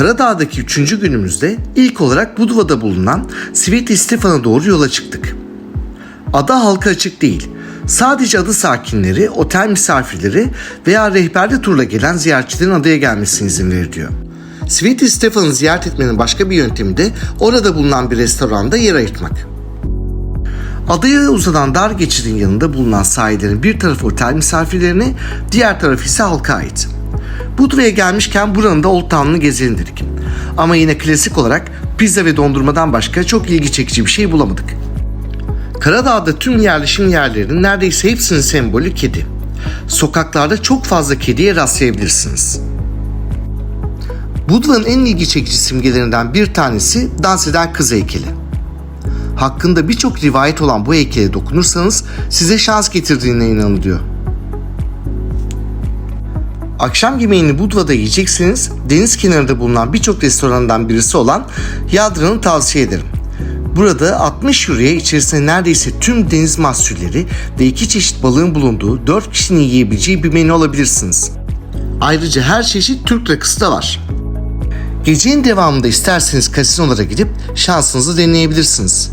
Karadağ'daki üçüncü günümüzde ilk olarak Budva'da bulunan Sveti Stefan'a doğru yola çıktık. Ada halka açık değil. Sadece adı sakinleri, otel misafirleri veya rehberli turla gelen ziyaretçilerin adaya gelmesine izin veriliyor. Sveti Stefan'ı ziyaret etmenin başka bir yöntemi de orada bulunan bir restoranda yer ayırtmak. Adaya uzanan dar geçidin yanında bulunan sahillerin bir tarafı otel misafirlerine, diğer tarafı ise halka ait. Budva'ya gelmişken buranın da Old Town'unu gezelim dedik. Ama yine klasik olarak pizza ve dondurmadan başka çok ilgi çekici bir şey bulamadık. Karadağ'da tüm yerleşim yerlerinin neredeyse hepsinin sembolü kedi. Sokaklarda çok fazla kediye rastlayabilirsiniz. Budva'nın en ilgi çekici simgelerinden bir tanesi dans eden kız heykeli. Hakkında birçok rivayet olan bu heykele dokunursanız size şans getirdiğine inanılıyor. Akşam yemeğini Budva'da yiyecekseniz deniz kenarında bulunan birçok restorandan birisi olan Yadra'nı tavsiye ederim. Burada 60 euroya içerisinde neredeyse tüm deniz mahsulleri ve iki çeşit balığın bulunduğu 4 kişinin yiyebileceği bir menü alabilirsiniz. Ayrıca her çeşit Türk rakısı da var. Gecenin devamında isterseniz kasinolara gidip şansınızı deneyebilirsiniz.